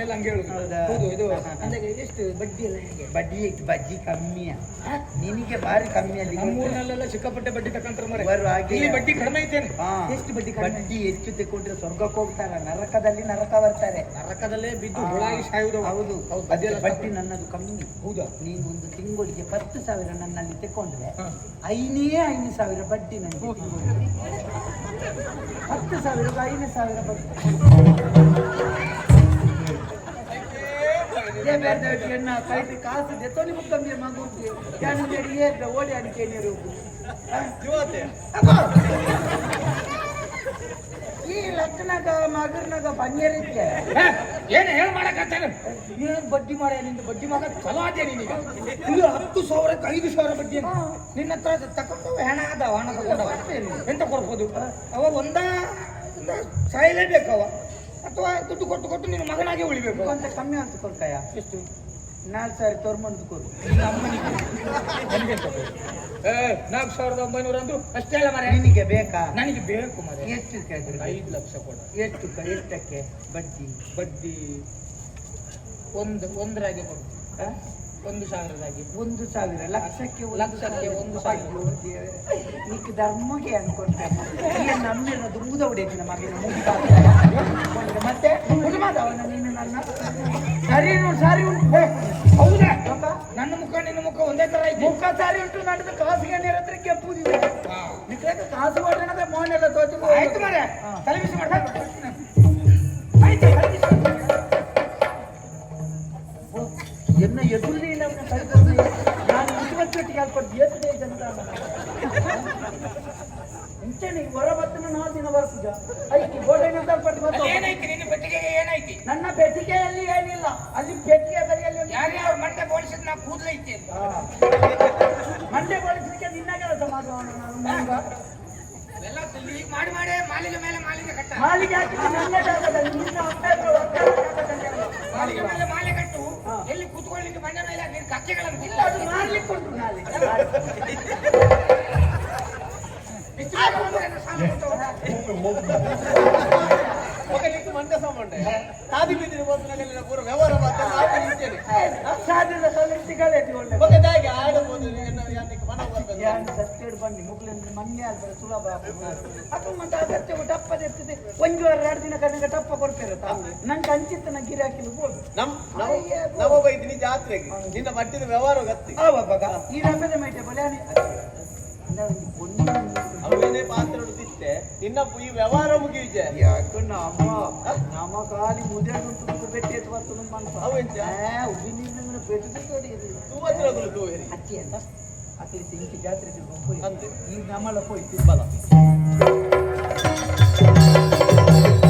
ಕಡೆಲ್ಲ ಹಂಗೆ ಹೇಳುದು. ಹೌದಾ? ಹೌದು ಇದು. ಅಂದಾಗ ಎಷ್ಟು ಬಡ್ಡಿ ಎಲ್ಲ ಹೇಗೆ? ಬಡ್ಡಿ ಬಜ್ಜಿ ಕಮ್ಮಿಯ ನಿನಗೆ ಬಾರಿ ಕಮ್ಮಿ ಅಲ್ಲಿ ನಮ್ಮೂರಿನಲ್ಲೆಲ್ಲ ಸಿಕ್ಕಾಪಟ್ಟೆ ಬಡ್ಡಿ ತಕೊಂತಾರೆ ಮರೆ ಹಾಗೆ. ಇಲ್ಲಿ ಬಡ್ಡಿ ಕಡಿಮೆ ಐತೇನೆ? ಹಾ. ಎಷ್ಟು ಬಡ್ಡಿ ಕಡಿಮೆ? ಬಡ್ಡಿ ಹೆಚ್ಚು ತೆಕೊಂಡ್ರೆ ಸ್ವರ್ಗಕ್ಕೆ ಹೋಗ್ತಾರ. ನರಕದಲ್ಲಿ ನರಕ ಬರ್ತಾರೆ. ನರಕದಲ್ಲೇ ಬಿದ್ದು ಹಾ. ಹುಳಾಗಿ ಸಾಯುವುದು ಹೌದು. ಅದೆಲ್ಲ ಅದೆಲ್ಲ ಬಡ್ಡಿ ನನ್ನದು ಕಮ್ಮಿ. ಹೌದಾ? ನೀನು ಒಂದು ತಿಂಗಳಿಗೆ ಪತ್ತು ಸಾವಿರ ನನ್ನಲ್ಲಿ ತೆಕೊಂಡ್ರೆ ಹಾ. ಐನೇ ಐದು ಸಾವಿರ ಬಡ್ಡಿ ನನಗೆ ತಿಂಗಳಿಗೆ. ಹತ್ತು ಸಾವಿರ ಐದು ಸಾವಿರ ಬಡ್ಡಿ. ಇದೇ ಬೇರೆ ಎನ್ನ ಕೈದು ಕಾಸು ದೆತ್ತೋನಿ ಮುಕ್ಕಂಬಿ ಮಗುಂತಿ ಯಾನು ಬೇಡಿ ಏರ್ದ ಓಡಿ ಅಡಿಕೆ ನೀರು ಈ ಲಕ್ಕನಾಗ ಮಗರ್ನಾಗ ಬನ್ನಿರಿದ್ದೆ ಏನು ಹೇಳಿ ಮಾಡಕತ್ತಾನೆ? ಏನು ಬಡ್ಡಿ ಮಾಡ ನಿಂದು? ಬಡ್ಡಿ ಮಾಡ ಚಲೋ ಆದ್ಯ ನೀನೀಗ? ಇದು ಹತ್ತು ಸಾವಿರಕ್ಕೆ ಐದು ಸಾವಿರ ಬಡ್ಡಿ ನಿನ್ನ ಹತ್ರ ತಕೊಂಡು ಹೆಣ ಅದಾವ ಹಣ ತಗೊಂಡವ ಎಂತ ಕೊಡ್ಬೋದು? ಅವ ಒಂದ ಒಂದ ಸಾಯಲೇಬೇಕವ ಅಥವಾ ದುಡ್ಡು ಕೊಟ್ಟು ಕೊಟ್ಟು ನಿನ್ನ ಮಗನಾಗೆ ಉಳಿಬೇಕು. ಅಂತ ಕಮ್ಮಿ ಅಂತ ಕೊಡ್ತಾಯ? ಎಷ್ಟು? ನಾಲ್ಕು ಸಾವಿರ ತೋರ್ಮಂದು ಕೊಡು. ಏ ನಾಲ್ಕು ಸಾವಿರದ ಒಂಬೈನೂರ ಅಂದ್ರು ಅಷ್ಟೇ ಅಲ್ಲ ಮರೆ ನಿನಗೆ ಬೇಕಾ? ನನಗೆ ಬೇಕು ಮರೆ ಎಷ್ಟು ಕೇಳಿದ್ರು ಐದು ಲಕ್ಷ ಕೊಡ. ಎಷ್ಟು ಎಷ್ಟಕ್ಕೆ? ಬಡ್ಡಿ. ಬಡ್ಡಿ ಒಂದು ಒಂದರಾಗೆ ಕೊಡು. ಆ? ಒಂದು ಸಾವಿರದಾಗಿ. ಒಂದು ಸಾವಿರ ಲಕ್ಷಕ್ಕೆ ಲಕ್ಷಕ್ಕೆ ಒಂದು ಸಾವಿರ. ಈಗ ಧರ್ಮಗೆ ಅನ್ಕೊಂಡೆ. ಏನ್ ನಮ್ಮಿರೋದು ಮುದ ಹೊಡೆಯತ್ತಿನ ಮಗನ ಮುಗಿದ ಮತ್ತೆ ಅವನ ನೀನು ನನ್ನ ಸರಿ ಸರಿ ಉಂಟು. ಹೌದಾ? ನನ್ನ ಮುಖ ನಿನ್ನ ಮುಖ ಒಂದೇ ತರ ಐತಿ ಮುಖ ಸಾರಿ ಉಂಟು ನಡೆದ ಕಾಸಿಗೆ ಹತ್ರ. ನಿಕ್ಕೆ ಕಾಸು ಕೊಟ್ಟಣದ ಮೋನೆಲ್ಲ ತೋಚು ಆಯ್ತು ಮರೆ ತಲೆ ನಾನು ಎಷ್ಟು ಹೊರ ಬತ್ತನ ನಾಲ್ಕು ದಿನ ಬರ್ತಿದ್ದ ಐತಿ ಗೋಡೆನ ಏನೈತಿ ನಿನ್ನ ಪೆಟ್ಟಿಗೆಗೆ ಏನೈತಿ? ನನ್ನ ಪೆಟ್ಟಿಗೆಯಲ್ಲಿ ಏನಿಲ್ಲ. ಅಲ್ಲಿ ಪೆಟ್ಟಿಗೆ ಬರಿಯಲ್ಲಿ ಯಾರು ಯಾರ್ಯಾರು ಮಂಡ್ಯ ಬೋಳಿಸಿದ್ ನಾ ಕೂದಲೈತಿ ಅಂತ. ಮಂಡೆ ಬಳಸಲಿಕ್ಕೆ ನಿನ್ನ ಕೆಲಸ ಮಾಡುವ ನಾನು. ಎಲ್ಲ ಮಾಡಿ ಮಾಡಿ ಮಾಲಿಗೆ ಮೇಲೆ ಮಾಲಿಗೆ ಕಟ್ಟ. ಮಾಲಿಗೆ ಹಾಕಿದ್ರೆ ನನ್ನ ಜಾಗದಲ್ಲಿ ನಿನ್ನ ಬಂದ ಮೇಲೆ ನೀನು ಕಚ್ಚೆಗಳನ್ನು ಇಲ್ಲ ಅದು ಮಾಡ್ಲಿಕ್ಕೆ ಉಂಟು ನಾಳೆ. ತಾದಿ ಬಿದ್ದಿನ ಬೋತನಗಲ್ಲಿನ ಪೂರ ವ್ಯವಹಾರ ಮನ ಬರ್ತದೆ ಯಾನ್ ಸತ್ಯಡ್ ಬನ್ನಿ ಮುಗ್ಲಿಂದ ಮಂಗೆ ಆದ್ರೆ ಸುಲಭ ಅದು ಮತ್ತೆ ಅಗತ್ಯ ಟಪ್ಪದ ಇರ್ತದೆ. ಒಂದು ವಾರ ಎರಡು ದಿನ ಕಡೆಗೆ ಟಪ್ಪ ಕೊಡ್ತಾರೆ ನಂಗೆ ಅಂಚಿತ್ತ ನಾ ಗಿರಿ ಹಾಕಿದ್ದು ಬೋದು ನಮ್ ನವ ನವ ಬೈದಿನಿ ಜಾತ್ರೆಗೆ. ನಿನ್ನ ಬಟ್ಟಿದ ವ್ಯವಹಾರ ಗತ್ತಿ? ಆವಾಗ ಈ ರಬ್ಬದ ಮೈಟೆ ಬಲೆ ಅವೇನೇ ಪಾತ್ರ ಉಳಿದಿತ್ತೆ ನಿನ್ನ ಈ ವ್ಯವಹಾರ ಮುಗಿಯುತ್ತೆ. ಯಾಕೆ ನಮ್ಮ ನಮ್ಮ ಕಾಲಿ ಮುದೆ ಉಂಟು ಬೆಟ್ಟಿ ಎತ್ತು ಬರ್ತದೆ ಬೆಟ್ಟು ತೋಡಿ ತೂವತ್ರ ಗುಲು ತೂವೇರಿ. ಅಚ್ಚಿ ಅತಿ ಬೆಂಕಿ ಜಾತ್ರೆ ಹೋಗಿ ಈ ನಮ್ಮಳ ಹೋಯ್ತು ಬಲ